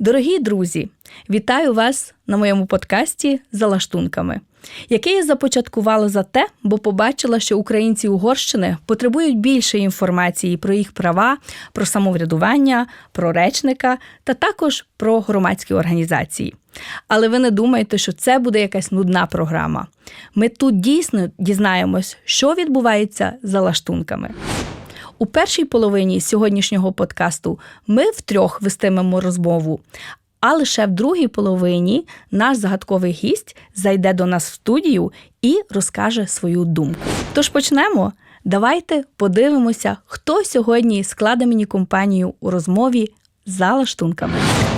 Дорогі друзі, вітаю вас на моєму подкасті за лаштунками, який я започаткувала за те, бо побачила, що українці Угорщини потребують більше інформації про їх права, про самоврядування, про речника та також про громадські організації. Але ви не думаєте, що це буде якась нудна програма. Ми тут дійсно дізнаємось, що відбувається за лаштунками. У першій половині сьогоднішнього подкасту ми втрьох вестимемо розмову, а лише в другій половині наш загадковий гість зайде до нас в студію і розкаже свою думку. Тож почнемо. Давайте подивимося, хто сьогодні складе мені компанію у розмові за лаштунками.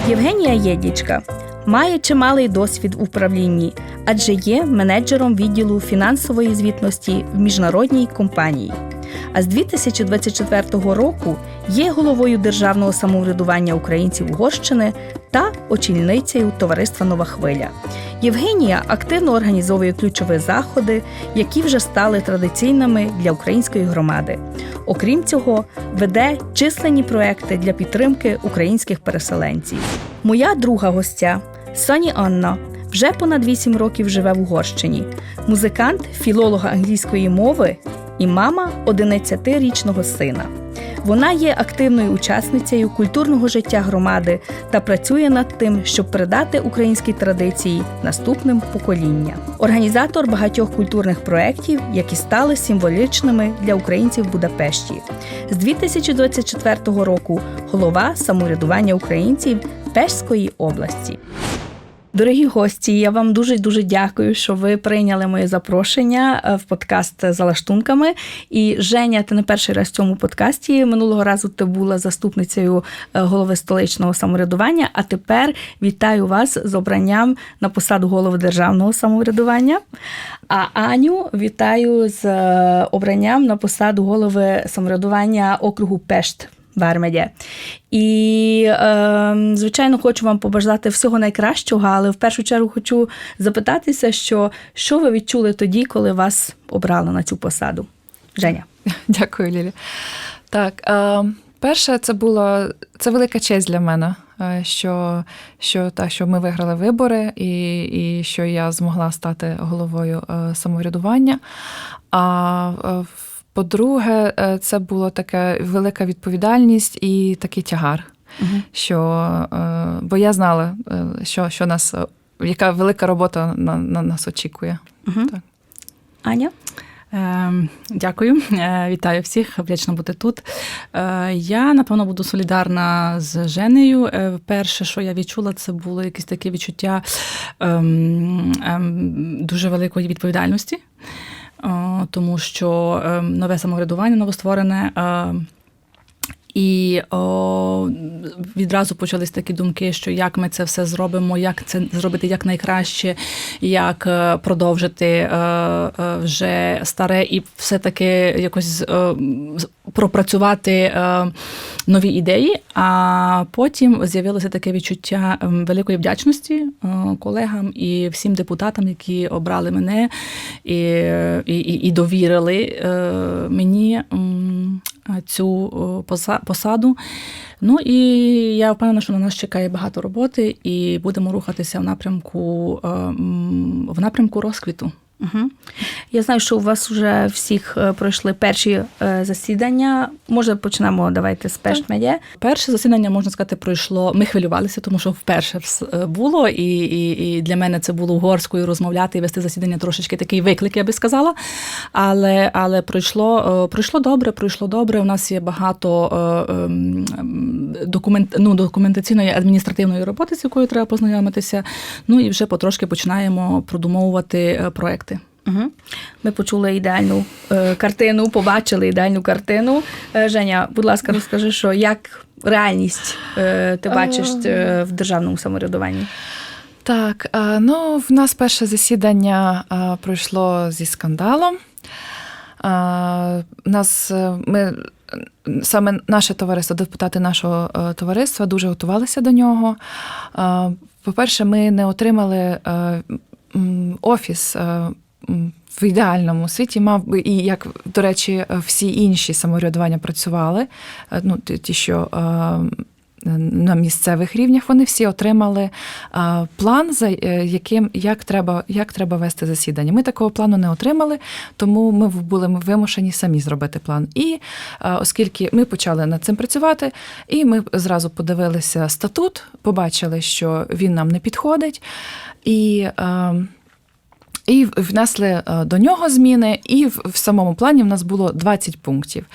Євгенія Єдічка має чималий досвід у управлінні, адже є менеджером відділу фінансової звітності в міжнародній компанії. А з 2024 року є головою державного самоврядування українців Угорщини та очільницею товариства Нова Хвиля. Євгенія активно організовує ключові заходи, які вже стали традиційними для української громади. Окрім цього, веде численні проекти для підтримки українських переселенців. Моя друга гостя Соні Анна. Вже понад 8 років живе в Угорщині. Музикант, філолог англійської мови і мама 11-річного сина. Вона є активною учасницею культурного життя громади та працює над тим, щоб передати українські традиції наступним поколінням. Організатор багатьох культурних проєктів, які стали символічними для українців в Будапешті. З 2024 року голова самоврядування українців Пешської області. Дорогі гості, я вам дуже дуже дякую, що ви прийняли моє запрошення е, в подкаст за лаштунками. І Женя, ти не перший раз в цьому подкасті. Минулого разу ти була заступницею е, голови столичного самоврядування. А тепер вітаю вас з обранням на посаду голови державного самоврядування. А Аню вітаю з е, обранням на посаду голови самоврядування округу Пешт. Вермеді. І, е, звичайно, хочу вам побажати всього найкращого, але в першу чергу хочу запитатися, що що ви відчули тоді, коли вас обрали на цю посаду? Женя. Дякую, Лілі. Так, е, перше, це було це велика честь для мене, що що, та, що ми виграли вибори, і, і що я змогла стати головою самоврядування. А по-друге, е, це була така велика відповідальність і такий тягар. Угу. Що, е, Бо я знала, е, що що нас, яка велика робота на на нас очікує. Угу. Так. Аня? Дякую, вітаю всіх, вдячна бути тут. Я, напевно, буду солідарна з Женею. Перше, що я відчула, це було якесь таке відчуття ем, ем, дуже великої відповідальності тому що ем, нове самоврядування новостворене і о, відразу почались такі думки, що як ми це все зробимо, як це зробити якнайкраще, як е, продовжити е, е, вже старе і все-таки якось пропрацювати нові ідеї. А потім з'явилося таке відчуття ем, великої вдячності колегам і всім депутатам, які обрали мене і, і, і довірили мені цю посаду. Ну і я впевнена, що на нас чекає багато роботи, і будемо рухатися в напрямку в напрямку розквіту. Угу. Я знаю, що у вас вже всіх е, пройшли перші е, засідання. Може, почнемо давайте з Пештмедя. Перше засідання, можна сказати, пройшло. Ми хвилювалися, тому що вперше е, було, і і, і для мене це було угорською розмовляти і вести засідання трошечки такий виклик, я би сказала. Але але пройшло пройшло добре, пройшло добре. У нас є багато ем, документ, ну, документаційної адміністративної роботи, з якою треба познайомитися. Ну і вже потрошки починаємо продумовувати проекти. Угу. Ми почули ідеальну е, картину, побачили ідеальну картину. Е, Женя, будь ласка, розкажи, що як реальність е, ти бачиш е, в державному самоврядуванні? Так, е, ну в нас перше засідання е, пройшло зі скандалом. Нас ми саме наше товариство, депутати нашого товариства дуже готувалися до нього. По-перше, ми не отримали офіс в ідеальному світі мав би і як до речі, всі інші самоврядування працювали. Е, ну ті, що на місцевих рівнях, вони всі отримали е, план, за е, яким як треба, як треба вести засідання. Ми такого плану не отримали, тому ми були вимушені самі зробити план. І е, оскільки ми почали над цим працювати, і ми зразу подивилися статут, побачили, що він нам не підходить. І е, і внесли е, до нього зміни, і в, в самому плані в нас було 20 пунктів.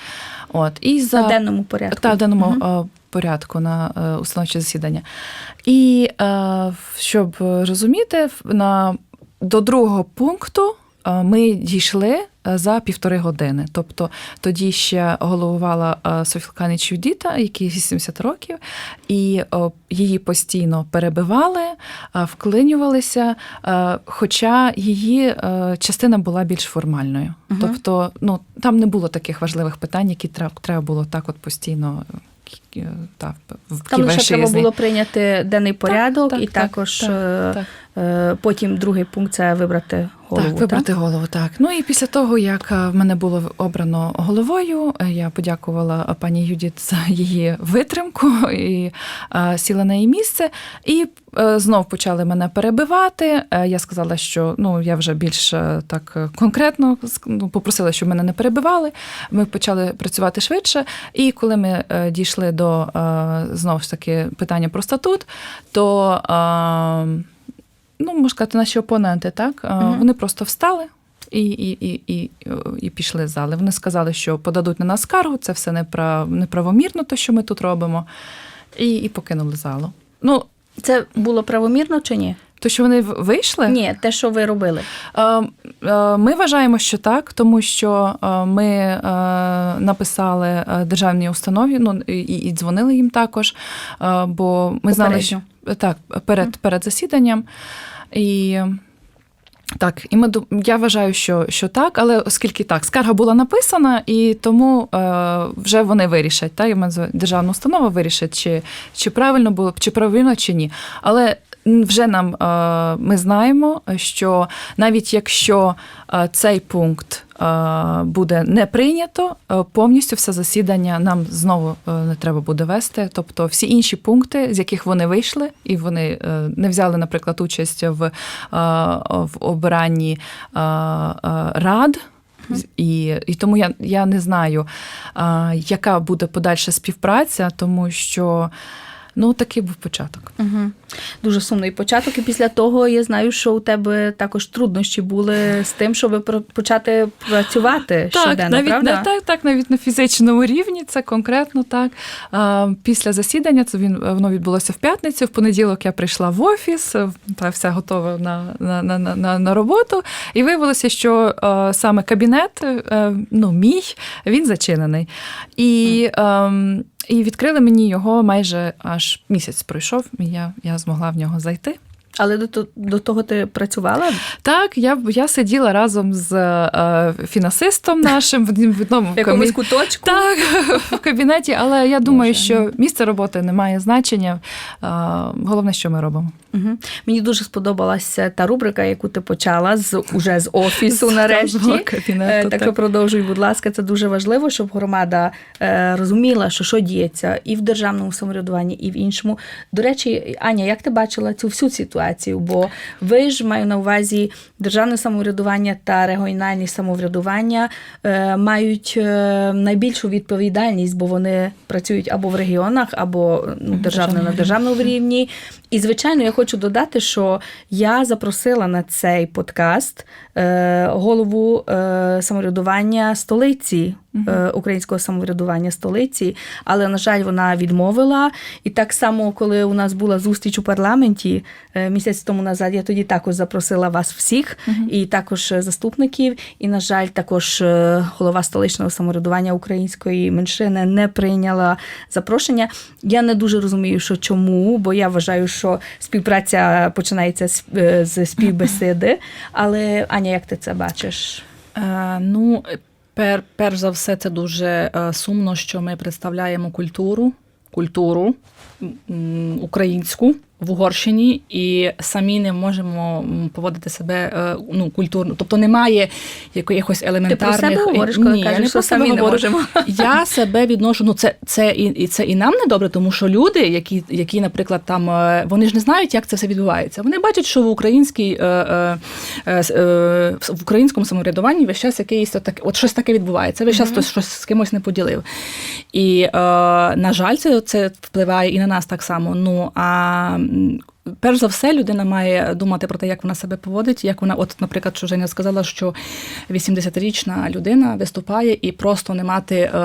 От, і за... На денному порядку. Та, в денному е, порядку на е, установче засідання. І щоб розуміти, на, до другого пункту ми дійшли е, за півтори години. Тобто тоді ще головувала е, Софілканич Юдіта, якій 80 років, і е, її постійно перебивали, е, вклинювалися, е, хоча її е, частина була більш формальною. Тобто, ну там не було таких важливих питань, які треба було так от постійно. Е, Та, в Там лише треба було прийняти денний порядок, так, і так, також так, е, так. е, потім другий пункт це вибрати голову. так, вибрати голову, так. Ну і після того, як в мене було обрано головою, я подякувала пані Юдіт за її витримку і сіла на її місце. І знов почали мене перебивати. Е, Я сказала, що ну я вже більш е, так е, конкретно ну, попросила, щоб мене не перебивали. Ми почали працювати швидше. І коли ми е, дійшли до е, знову ж таки питання про статут, то е, ну, можна сказати, наші опоненти, так, е, Мгм. вони просто встали. І, і, і, і, і пішли з зали. Вони сказали, що подадуть на нас скаргу, це все неправ, неправомірно, те, що ми тут робимо, і, і покинули залу. Ну, Це було правомірно чи ні? то, що вони вийшли, Ні, те, що ви робили. Е, е, Ми вважаємо, що так, тому що е, ми написали державній установі, ну і, і дзвонили їм також, бо ми знали, що так перед, перед засіданням. І так, і ми я вважаю, що, що так, але оскільки так, скарга була написана, і тому е, вже вони вирішать, та, і державна установа вирішить, чи, чи правильно було, чи правильно, чи ні. Але вже нам е, ми знаємо, що навіть якщо е, цей пункт е, буде не прийнято, повністю все засідання нам знову не треба буде вести. Тобто всі інші пункти, з яких вони вийшли, і вони не взяли, наприклад, участь в, в обиранні е, рад. І, і тому я, я не знаю, а, яка буде подальша співпраця, тому що ну такий був початок. Угу. Дуже сумний початок. І після того я знаю, що у тебе також труднощі були з тим, щоб почати працювати щоденно, навіть правда? на так, так, навіть на фізичному рівні, це конкретно так. А, після засідання це він воно відбулося в п'ятницю. В понеділок я прийшла в офіс, е, та вся готова на, на, на, на- на, роботу. І виявилося, що е, саме кабінет, е, ну, мій, він зачинений. І, е, і відкрили мені його майже аж місяць пройшов, і я, я змогла в нього зайти. Але до, до того ти працювала? Так, я, я сиділа разом з е, фінансистом нашим в в одному В якомусь куточку? Так, в кабінеті, але я думаю, Боже, що місце роботи не має значення. Е, Головне, що ми робимо. Угу. Мені дуже сподобалася та рубрика, яку ти почала з уже з офісу нарешті. кабінету, Е, Так, так. продовжуй, будь ласка, це дуже важливо, щоб громада е, розуміла, що що діється і в державному самоврядуванні, і в іншому. До речі, Аня, як ти бачила цю всю ситуацію? Бо ви ж маю на увазі державне самоврядування та регіональне самоврядування е, мають е, найбільшу відповідальність, бо вони працюють або в регіонах, або ну, державне на Державному рівні. І, звичайно, я хочу додати, що я запросила на цей подкаст е, голову самоврядування столиці. Е, Українського самоврядування столиці, але на жаль, вона відмовила. І так само, коли у нас була зустріч у парламенті е, місяць тому назад, я тоді також запросила вас всіх, і також е, заступників. І, на жаль, також голова столичного самоврядування української меншини не прийняла запрошення. Я не дуже розумію, що чому, бо я вважаю, що співпраця починається з, співбесіди. Але Аня, як ти це бачиш? Ну, пер, перш за все, це дуже е, сумно, що ми представляємо культуру, культуру українську в Угорщині і самі не можемо поводити себе е, ну, культурно. Тобто немає якихось Ти елементарних... про себе говориш, коли Ні, я кажеш, не про себе говорю. Я себе відношу. Ну це, це і, і це і нам не добре, тому що люди, які, які, наприклад, там е, вони ж не знають, як це все відбувається. Вони бачать, що в українській е, в українському самоврядуванні весь час якесь таке, от щось таке відбувається. Весь час хтось щось з кимось не поділив. І на жаль, це, це впливає і на нас так само. Ну а перш за все, людина має думати про те, як вона себе поводить, як вона, от, наприклад, що Женя сказала, що 80-річна людина виступає і просто не мати е,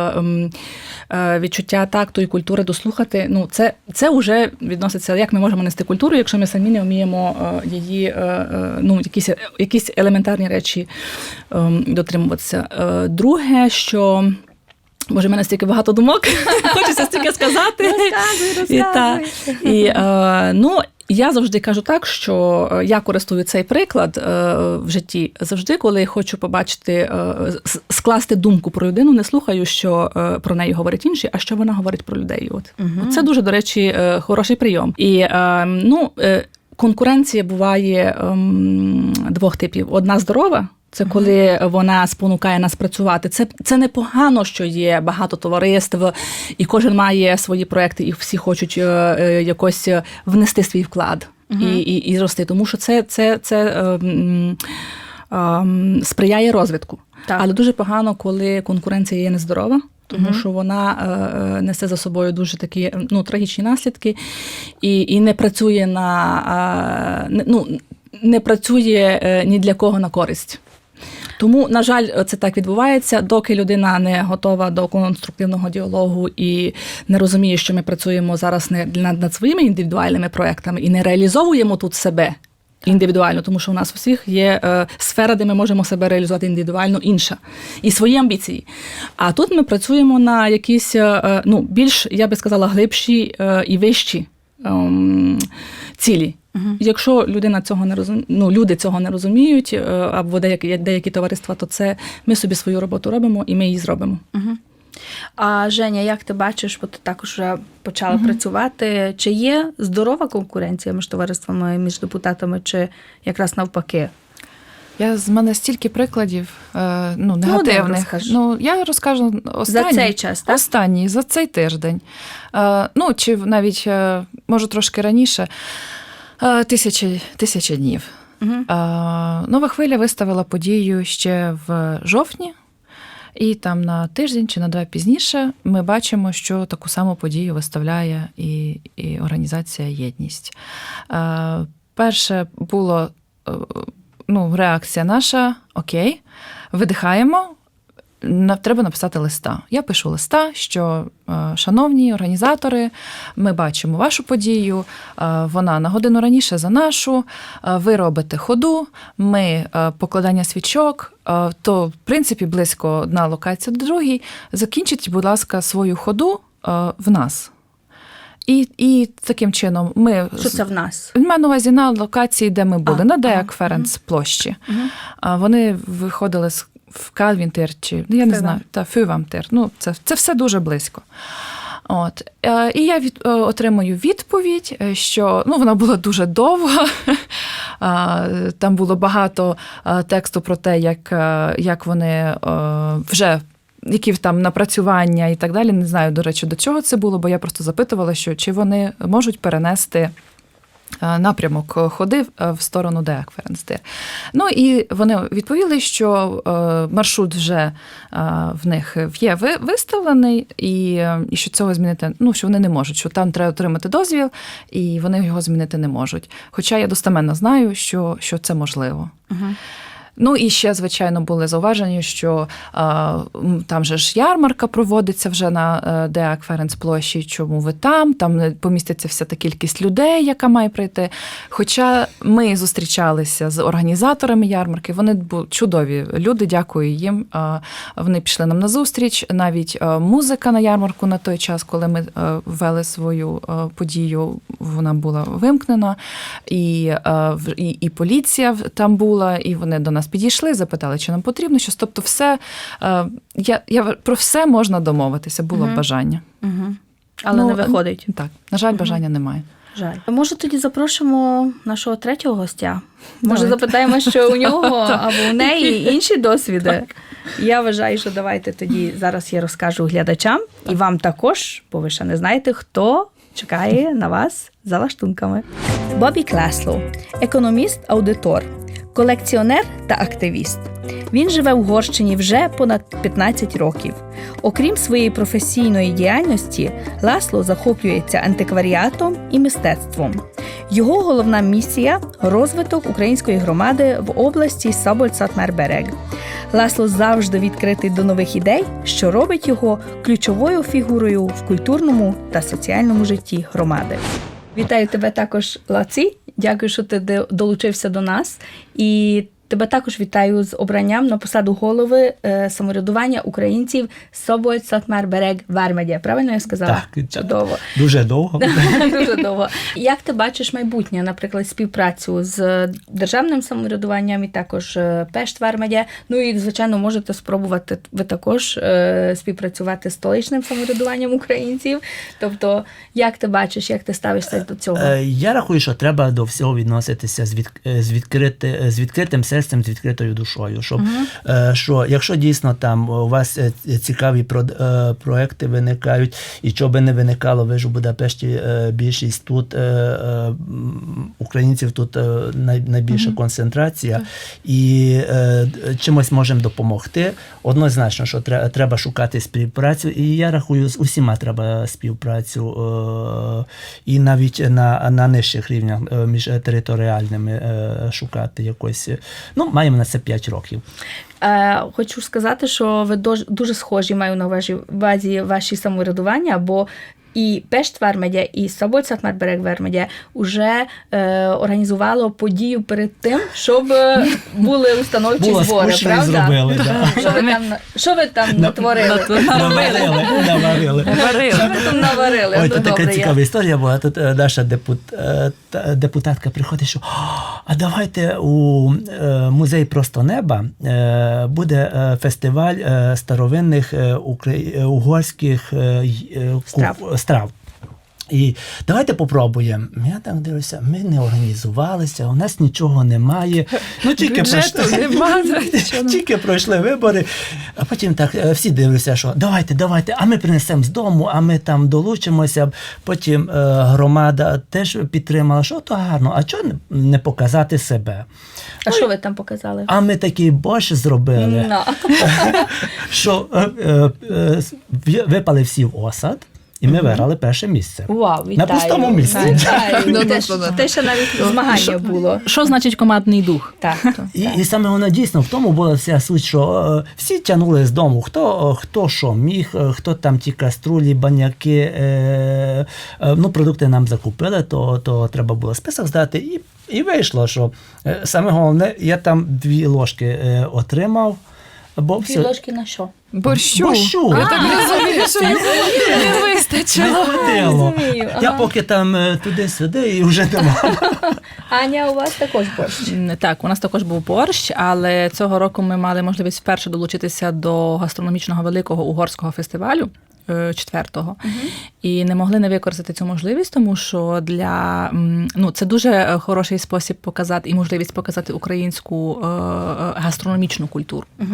е, відчуття такту і культури дослухати. Ну, це, це вже відноситься, як ми можемо нести культуру, якщо ми самі не вміємо е, її, е, е, ну, якісь, якісь елементарні речі ем, дотримуватися. Е, друге, що. Боже, в мене стільки багато думок, хочеться стільки сказати. Розказуй, І, та, розказуй. і, е, ну, я завжди кажу так, що е, я користую цей приклад е, в житті. Завжди, коли хочу побачити, скласти думку про людину, не слухаю, що про неї говорять інші, а що вона говорить про людей. От. От Це дуже, до речі, хороший прийом. І ну, конкуренція буває ем, двох типів: одна здорова. Це коли вона спонукає нас працювати. Це, це непогано, що є багато товариств, і кожен має свої проекти, і всі хочуть е, е, якось е, внести свій вклад і, і, і рости. Тому що це, це, це ем, ем, сприяє розвитку. Так. Але дуже погано, коли конкуренція є нездорова. Тому що вона е, несе за собою дуже такі ну, трагічні наслідки і, і не працює на е, ну, не працює ні для кого на користь. Тому, на жаль, це так відбувається, доки людина не готова до конструктивного діалогу і не розуміє, що ми працюємо зараз не над, своїми індивідуальними проектами і не реалізовуємо тут себе індивідуально, тому що у нас у всіх є е, сфера, де ми можемо себе реалізувати індивідуально інша і свої амбіції. А тут ми працюємо на якісь е, ну, більш, я би сказала, глибші е, і вищі ем, цілі. Якщо людина цього не розуміє, ну люди цього не розуміють, е, або деякі, деякі товариства, то це ми собі свою роботу робимо і ми її зробимо. А Женя, як ти бачиш, бо ти також вже почала працювати? Чи є здорова конкуренція між товариствами, між депутатами, чи якраз навпаки? Я з мене стільки прикладів е, ну, негативних. розкажи. Ну, я розкажу останній, За цей час, так? останній, за цей тиждень. Е, ну, чи навіть, е, може, трошки раніше, тисячі, тисяча днів. Угу. Нова хвиля виставила подію ще в жовтні, і там на тиждень чи на два пізніше ми бачимо, що таку саму подію виставляє і, і організація Єдність. Е, Перше було ну, реакція наша: окей, видихаємо. Треба написати листа. Я пишу листа, що, е, шановні організатори, ми бачимо вашу подію. е, Вона на годину раніше за нашу. е, Ви робите ходу, ми покладання свічок. То, в принципі, близько одна локація до другій. Закінчіть, будь ласка, свою ходу в нас. І, і таким чином ми Що це в нас? він має на увазі на локації, де ми були, А, на ага, Деяк Ференц площі. Мгм. А Вони виходили з в Кальвінтир чи ну, я не знаю, та Фювамтир. Ну, це, це все дуже близько. От. Е, І я від, е, отримую відповідь, е, що ну, вона була дуже довга. Там було багато тексту про те, як, як вони вже. Які там напрацювання і так далі. Не знаю, до речі, до чого це було, бо я просто запитувала, що чи вони можуть перенести е, напрямок ходи е, в сторону Деакференстир. Ну і вони відповіли, що е, маршрут вже в них є виставлений, і, і що цього змінити, ну що вони не можуть, що там треба отримати дозвіл, і вони його змінити не можуть. Хоча я достеменно знаю, що, що це можливо. Угу. Ну і ще, звичайно, були зауваження, що е, там же ж ярмарка проводиться вже на е, Деак Ференц площі. Чому ви там? Там поміститься вся та кількість людей, яка має прийти. Хоча ми зустрічалися з організаторами ярмарки, вони були чудові люди, дякую їм. Е, Вони пішли нам на зустріч. Навіть е, музика на ярмарку на той час, коли ми е, ввели свою е, подію, вона була вимкнена, і, е, і, і поліція там була, і вони до нас підійшли, запитали, чи нам потрібно щось. Тобто, все е, я, я про все можна домовитися, було Мгм. бажання. Угу. Але Ну, не виходить. Так, на жаль, Мгм. бажання немає. Жаль. Може, тоді запрошимо нашого третього гостя. Може, Давайте. запитаємо, що у нього або у неї інші досвіди. Я вважаю, що давайте тоді зараз я розкажу глядачам і вам також, бо ви ще не знаєте, хто чекає на вас за лаштунками. Бобі Клеслоу – економіст, аудитор, колекціонер та активіст. Він живе в Угорщині вже понад 15 років. Окрім своєї професійної діяльності, Ласло захоплюється антикваріатом і мистецтвом. Його головна місія розвиток української громади в області Соболь-Сатмар-Берег. Ласло завжди відкритий до нових ідей, що робить його ключовою фігурою в культурному та соціальному житті громади. Вітаю тебе також, Лаці. Дякую, що ти долучився до нас. І тебе також вітаю з обранням на посаду голови е, самоврядування українців Соболь Сатмар Берег Вармедя. Правильно я сказала? Так, чудово. Дуже довго. Дуже довго. Як ти бачиш майбутнє, наприклад, співпрацю з державним самоврядуванням і також е, Пешт Вармедя? Ну і звичайно, можете спробувати ви також е, співпрацювати з столичним самоврядуванням українців. Тобто, як ти бачиш, як ти ставишся до цього? Е, Я рахую, що треба до всього відноситися з, від, е, з, відкрити, з відкритим серцем, з відкритою душою. Щоб, е, що, якщо дійсно там у вас е, цікаві про, е, проекти виникають, і що би не виникало, ви ж у Будапешті е, більшість тут е, е, українців тут е, най, найбільша концентрація, і е, чимось можемо допомогти. Однозначно, що тре- треба шукати співпрацю, і я рахую, з усіма треба співпрацю, е, і навіть на, на нижчих рівнях е, між територіальними е, шукати якось. Ну, маємо на це 5 років. Е, хочу сказати, що ви дуже схожі маю на увазі ваші самоврядування, бо і Пешт Вермедя, і Вермедя вже е, організувало подію перед тим, щоб е, були установчі Було збори, правда? зробили. Да. Що ви там, що ви там натворили? Наварили, наварили. Що ви там наварили? Ой, Ну, тут така цікава історія була. Тут е, наша депутат, депутатка приходить, що «А, давайте у музей просто неба буде фестиваль старовинних угорських Страв. Страв. І давайте попробуємо. Я так дивлюся, ми не організувалися, у нас нічого немає. Ну, тільки пройшли- нема, тільки пройшли вибори, а потім так е, всі дивляться, що давайте, давайте, а ми принесемо з дому, а ми там долучимося. Потім е, громада теж підтримала, що то гарно, а чого не, не показати себе? А що ви там показали? А ми такий борщ зробили, Ну. що е, випали всі в осад, і ми виграли перше місце. Вау, вітаю. На пустому місці. Вітаю. Ну, Те, ну, ну, ну. те, що навіть змагання було. Що значить командний дух? Так. І, і саме воно дійсно в тому була вся суть, що е, всі тягнули з дому, хто, е, хто що міг, е, хто там ті каструлі, баняки, е, е, ну, продукти нам закупили, то, то треба було список здати. І, і вийшло, що е, саме головне, я там дві ложки е, отримав. Бо Дві все, ложки на що? Борщу. Борщу. Я так розумію, що не не вистачило. хватило. розумію, Я ага. поки там е, туди-сюди і вже нема. Аня, у вас також борщ. М, Так, у нас також був борщ, але цього року ми мали можливість вперше долучитися до гастрономічного великого угорського фестивалю. Четвертого і не могли не використати цю можливість, тому що для ну це дуже е, хороший спосіб показати і можливість показати українську е, е, гастрономічну культуру е,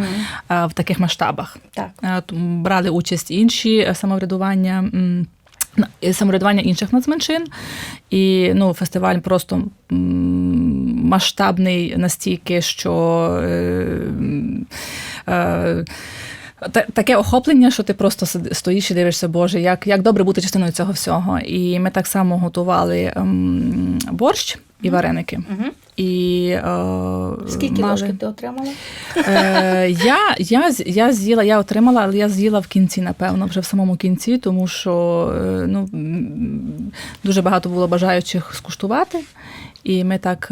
в таких масштабах. Так. Брали участь інші самоврядування. Самоврядування інших нацменшин, і ну, фестиваль просто масштабний настільки, що е, е, таке охоплення, що ти просто стоїш і дивишся, Боже, як, як добре бути частиною цього всього. І ми так само готували ем, борщ і вареники. І, е, Скільки мали- ложки ти отримала? Е, я, я, я з'їла, я отримала, але я з'їла в кінці, напевно, вже в самому кінці, тому що е, ну, дуже багато було бажаючих скуштувати. І ми так.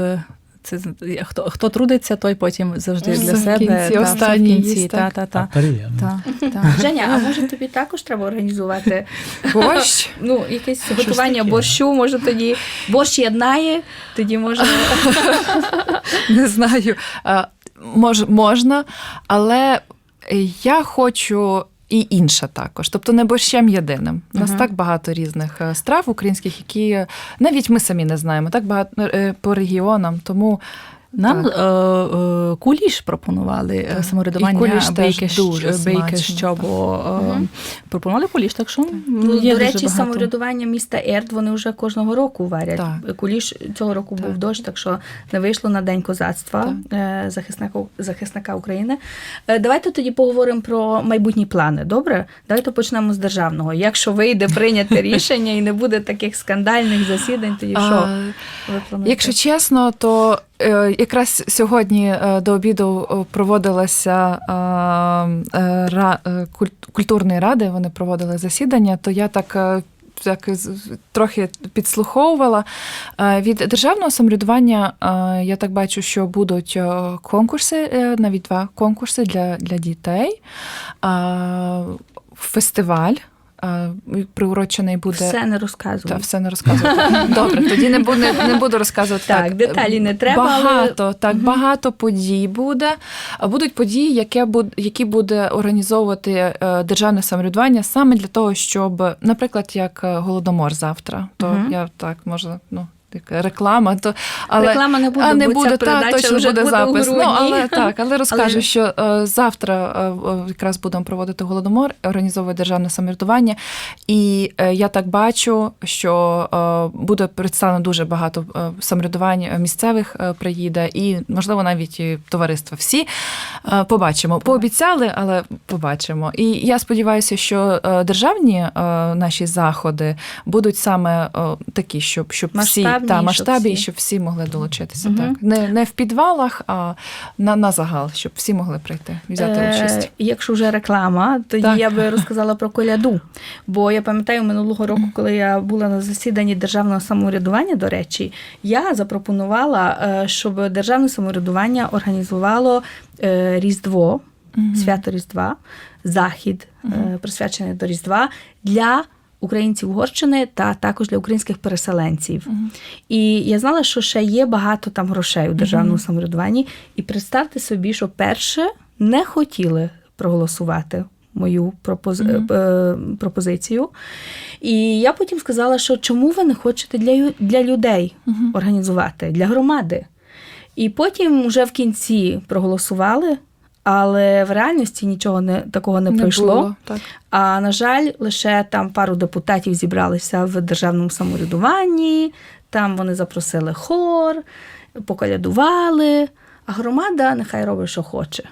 Це хто, хто трудиться, той потім завжди Все для в себе. кінці, та, в кінці, їсть, та, та, та, Приємно. та, та. Женя, а може тобі також треба організувати Борщ. ну, якесь готування таке. борщу? Може тоді борщ єднає, тоді може. Не знаю. Мож, можна, але я хочу і інша також. Тобто не борщем єдиним. У нас Мгм. так багато різних е, страв українських, які е, навіть ми самі не знаємо, так багато е, по регіонам. Тому Нам е, е, куліш пропонували е, Так. самоврядування І куліш теж дуже щ- бейке смачно, щобо. е. Пропонували куліш, так що Ну, є до дуже речі, багато. самоврядування міста Ерд вони вже кожного року варять. Так. Куліш цього року був дощ, так що не вийшло на День козацтва е, захисника, захисника України. Е, Давайте тоді поговоримо про майбутні плани. Добре? Давайте почнемо з державного. Якщо вийде прийняти рішення і не буде таких скандальних засідань, тоді що ви плануєте? Якщо чесно, то е, якраз сьогодні е, до обіду е, проводилася е, е, е, культурної ради, вони проводили засідання, то я так. е, Так трохи підслуховувала Е, від державного самоврядування. е, Я так бачу, що будуть е, конкурси, е, навіть два конкурси для, для дітей. Е, Фестиваль е, приурочений буде все не розказую. та все не розказувати. Добре, тоді не буду, не, буду розказувати. Так, деталі не треба, але- Багато, так, багато подій буде. Будуть події, які, буд- які буде організовувати е, державне самоврядування саме для того, щоб, наприклад, як е, голодомор завтра, то угу. я так можу, ну. Така Реклама, то але Реклама не буде, а не буде та, точно вже буде, буде запис. Ну але так, але розкажу, Але- що е, завтра е, е, якраз будемо проводити голодомор, організовує державне самоврядування, і е, я так бачу, що е, буде представлено дуже багато е, самоврядувань місцевих е, приїде, і можливо навіть і товариства. Всі Е, побачимо. Пообіцяли, але побачимо. І я сподіваюся, що е, державні е, наші заходи будуть саме е, такі, щоб щоб всі та масштабі, всі. щоб всі могли долучитися. Мгм. Так не, не в підвалах, а на, на загал, щоб всі могли прийти, взяти Е, участь. Якщо вже реклама, тоді Так. я би розказала про коляду. Бо я пам'ятаю минулого року, коли я була на засіданні державного самоврядування, до речі, я запропонувала, е, щоб державне самоврядування організувало е, Різдво, Мгм. свято Різдва, захід, е, присвячений до Різдва для українців Угорщини та також для українських переселенців. Мгм. І я знала, що ще є багато там грошей у державному Мгм. самоврядуванні. І представте собі, що перше не хотіли проголосувати мою пропоз... Мгм. е, пропозицію. І я потім сказала, що чому ви не хочете для, для людей Мгм. організувати, для громади. І потім вже в кінці проголосували, але в реальності нічого не, такого не, пройшло. було, так. А на жаль, лише там пару депутатів зібралися в державному самоврядуванні. Там вони запросили хор, поколядували, а громада нехай робить, що хоче.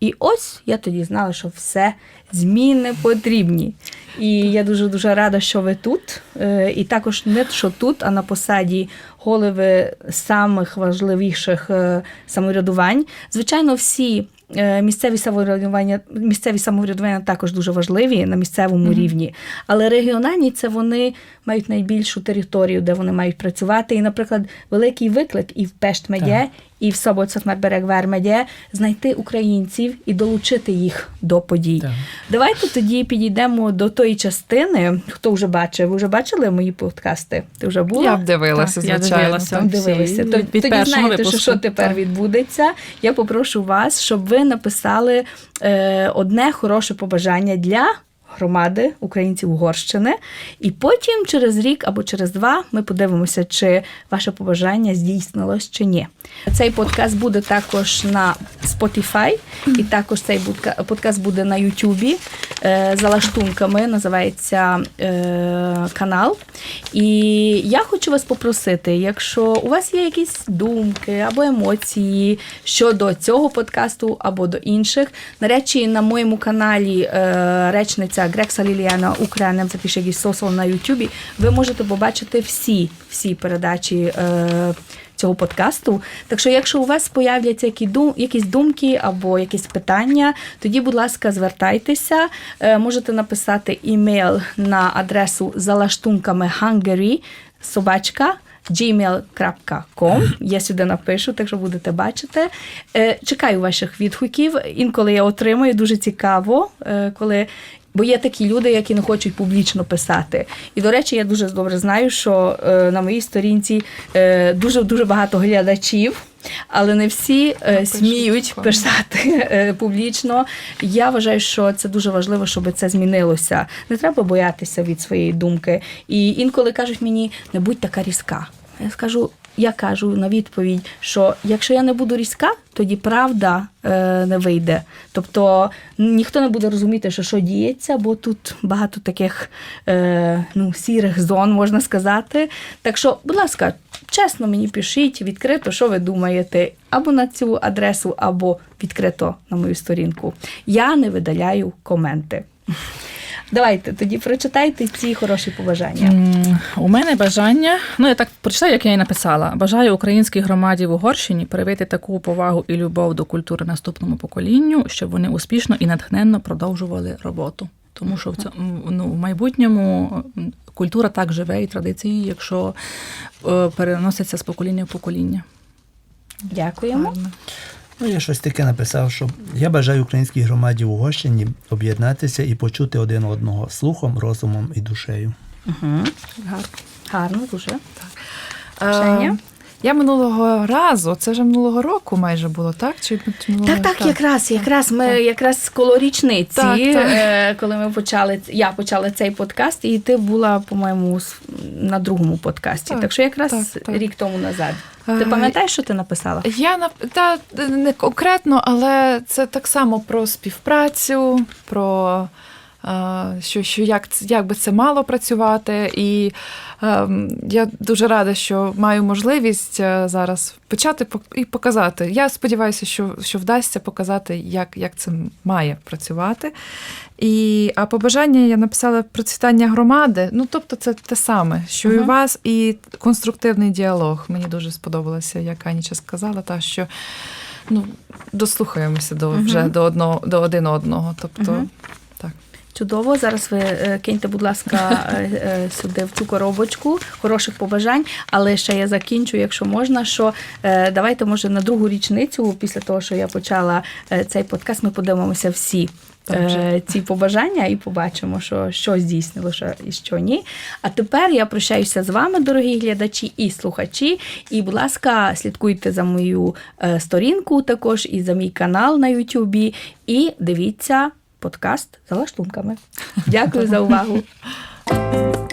І ось я тоді знала, що все зміни потрібні. І я дуже дуже рада, що ви тут. Е, І також не що тут, а на посаді голови самих важливіших е, самоврядувань. Звичайно, всі місцеві самоврядування, місцеві самоврядування також дуже важливі на місцевому рівні, але регіональні це вони мають найбільшу територію, де вони мають працювати. І, наприклад, великий виклик і в Пештмедє. І в Собоцотмерберег Вермедє знайти українців і долучити їх до подій. Так. Давайте тоді підійдемо до тої частини. Хто вже бачив? Ви вже бачили мої подкасти? Ти вже була? Я б дивилася, Так, я звичайно. дивилася. так. Дивилися. Від Тоді знаєте, що, що тепер Так. відбудеться. Я попрошу вас, щоб ви написали е, одне хороше побажання для. Громади українців Угорщини, і потім через рік або через два ми подивимося, чи ваше побажання здійснилось чи ні. Цей подкаст буде також на Spotify, і також цей подкаст буде на YouTube е, за лаштунками. Називається е, канал. І я хочу вас попросити, якщо у вас є якісь думки або емоції щодо цього подкасту або до інших, на речі, на моєму каналі е, речниця Грекса Ліліана Україна запише Гісосол на Ютубі, ви можете побачити всі, всі передачі. Е, Цього подкасту. Так що, якщо у вас появляться які дум, якісь думки або якісь питання, тоді, будь ласка, звертайтеся. Е, можете написати імейл на адресу залаштунками Hungary собачка gmail.com. Я сюди напишу, так що будете бачити. Чекаю ваших відгуків. Інколи я отримую дуже цікаво, коли Бо є такі люди, які не хочуть публічно писати. І, до речі, я дуже добре знаю, що е, на моїй сторінці е, дуже дуже багато глядачів, але не всі е, сміють писати е, публічно. Я вважаю, що це дуже важливо, щоб це змінилося. Не треба боятися від своєї думки. І інколи кажуть мені, не будь така різка. Я скажу. Я кажу на відповідь, що якщо я не буду різка, тоді правда е, не вийде. Тобто ніхто не буде розуміти, що що діється, бо тут багато таких е, ну, сірих зон, можна сказати. Так що, будь ласка, чесно мені пишіть відкрито, що ви думаєте, або на цю адресу, або відкрито на мою сторінку. Я не видаляю коменти. Давайте тоді прочитайте ці хороші побажання. У мене бажання, ну я так прочитаю, як я і написала. Бажаю українській громаді в Угорщині привити таку повагу і любов до культури наступному поколінню, щоб вони успішно і натхненно продовжували роботу. Тому що в цьому ну, в майбутньому культура так живе і традиції, якщо е, переноситься з покоління в покоління. Дякуємо. Гарно. Ну, я щось таке написав, що я бажаю українській громаді в Угорщині об'єднатися і почути один одного слухом, розумом і душею. Угу. Гарно. Гарно, дуже. Е, Я минулого разу, це вже минулого року майже було, так? Чи, минулого- Так, так, якраз, якраз ми якраз коло річниці, Так, так. е, коли ми почали, я почала цей подкаст, і ти була, по-моєму, на другому подкасті. Так, Так, що якраз так, так. рік тому назад. Ти пам'ятаєш, що ти написала? Я та, не конкретно, але це так само про співпрацю, про що, що як, як би це мало працювати. І е, я дуже рада, що маю можливість е, зараз почати і показати. Я сподіваюся, що, що вдасться показати, як, як це має працювати. І, а побажання я написала процвітання громади. Ну, тобто, це те саме, що і у вас, і конструктивний діалог. Мені дуже сподобалося, як Аніча сказала, та що ну, дослухаємося до вже Мгм. до одного до один одного. Тобто, Мгм. так. Чудово. Зараз ви е, киньте, будь ласка, е, е, сюди в цю коробочку хороших побажань. Але ще я закінчу, якщо можна. Що давайте, може, на другу річницю, після того, що я почала цей подкаст, ми подивимося всі. Так же. е, Ці побажання і побачимо, що, що здійснилося і що ні. А тепер я прощаюся з вами, дорогі глядачі і слухачі. І, будь ласка, слідкуйте за мою сторінку також і за мій канал на Ютубі. І дивіться подкаст за лаштунками. Дякую за увагу.